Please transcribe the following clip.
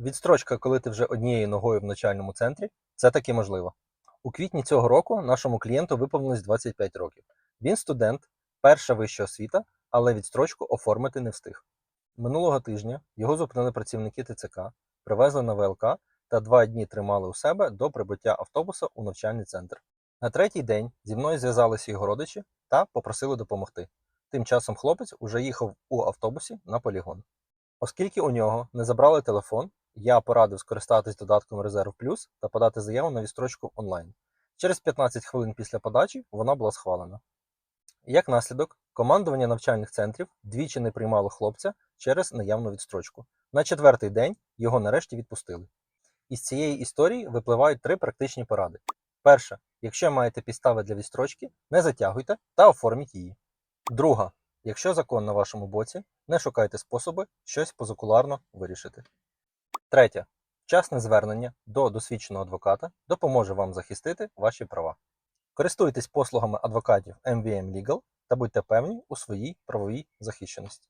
Відстрочка, коли ти вже однією ногою в навчальному центрі, це таки можливо. У квітні цього року нашому клієнту виповнилось 25 років. Він студент, перша вища освіта, але відстрочку оформити не встиг. Минулого тижня його зупинили працівники ТЦК, привезли на ВЛК та два дні тримали у себе до прибуття автобуса у навчальний центр. На третій день зі мною зв'язалися його родичі та попросили допомогти. Тим часом хлопець уже їхав у автобусі на полігон. Оскільки у нього не забрали телефон, я порадив скористатись додатком Резерв Плюс та подати заяву на відстрочку онлайн. Через 15 хвилин після подачі вона була схвалена. Як наслідок, командування навчальних центрів двічі не приймало хлопця через наявну відстрочку. На четвертий день його нарешті відпустили. Із цієї історії випливають три практичні поради. Перша, якщо маєте підстави для відстрочки, не затягуйте та оформіть її. Друга, якщо закон на вашому боці, не шукайте способи щось позакуларно вирішити. Третє. Вчасне звернення до досвідченого адвоката допоможе вам захистити ваші права. Користуйтесь послугами адвокатів MVM Legal та будьте певні у своїй правовій захищеності.